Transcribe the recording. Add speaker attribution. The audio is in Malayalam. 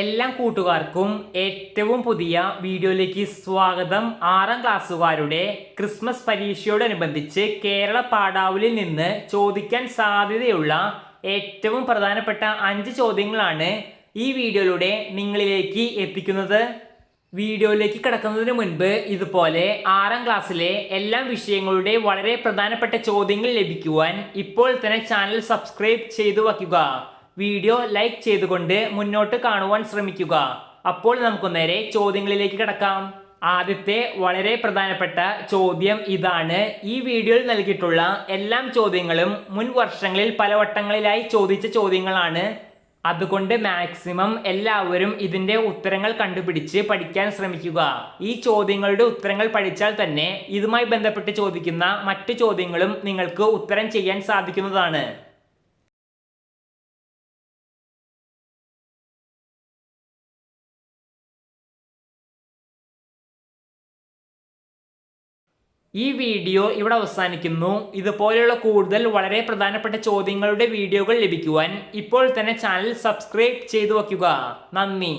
Speaker 1: എല്ലാ കൂട്ടുകാർക്കും ഏറ്റവും പുതിയ വീഡിയോയിലേക്ക് സ്വാഗതം. ആറാം ക്ലാസ്സുകാരുടെ ക്രിസ്മസ് പരീക്ഷയോടനുബന്ധിച്ച് കേരള പാഠാവലിൽ നിന്ന് ചോദിക്കാൻ സാധ്യതയുള്ള ഏറ്റവും പ്രധാനപ്പെട്ട അഞ്ച് ചോദ്യങ്ങളാണ് ഈ വീഡിയോയിലൂടെ നിങ്ങളിലേക്ക് എത്തിക്കുന്നത്. വീഡിയോയിലേക്ക് കിടക്കുന്നതിന് മുൻപ് ഇതുപോലെ ആറാം ക്ലാസ്സിലെ എല്ലാ വിഷയങ്ങളുടെ വളരെ പ്രധാനപ്പെട്ട ചോദ്യങ്ങൾ ലഭിക്കുവാൻ ഇപ്പോൾ തന്നെ ചാനൽ സബ്സ്ക്രൈബ് ചെയ്തു വയ്ക്കുക. വീഡിയോ ലൈക്ക് ചെയ്തുകൊണ്ട് മുന്നോട്ട് കാണുവാൻ ശ്രമിക്കുക. അപ്പോൾ നമുക്ക് നേരെ ചോദ്യങ്ങളിലേക്ക് കിടക്കാം. ആദ്യത്തെ വളരെ പ്രധാനപ്പെട്ട ചോദ്യം ഇതാണ്. ഈ വീഡിയോയിൽ നൽകിയിട്ടുള്ള എല്ലാ ചോദ്യങ്ങളും മുൻ വർഷങ്ങളിൽ പല വട്ടങ്ങളിലായി ചോദിച്ച ചോദ്യങ്ങളാണ്. അതുകൊണ്ട് മാക്സിമം എല്ലാവരും ഇതിന്റെ ഉത്തരങ്ങൾ കണ്ടുപിടിച്ച് പഠിക്കാൻ ശ്രമിക്കുക. ഈ ചോദ്യങ്ങളുടെ ഉത്തരങ്ങൾ പഠിച്ചാൽ തന്നെ ഇതുമായി ബന്ധപ്പെട്ട് ചോദിക്കുന്ന മറ്റു ചോദ്യങ്ങളും നിങ്ങൾക്ക് ഉത്തരം ചെയ്യാൻ സാധിക്കുന്നതാണ്. ഈ വീഡിയോ ഇവിടെ അവസാനിക്കുന്നു. ഇതുപോലെയുള്ള കൂടുതൽ വളരെ പ്രധാനപ്പെട്ട ചോദ്യങ്ങളുടെ വീഡിയോകൾ ലഭിക്കുവാൻ ഇപ്പോൾ തന്നെ ചാനൽ സബ്സ്ക്രൈബ് ചെയ്തു വയ്ക്കുക. നന്ദി.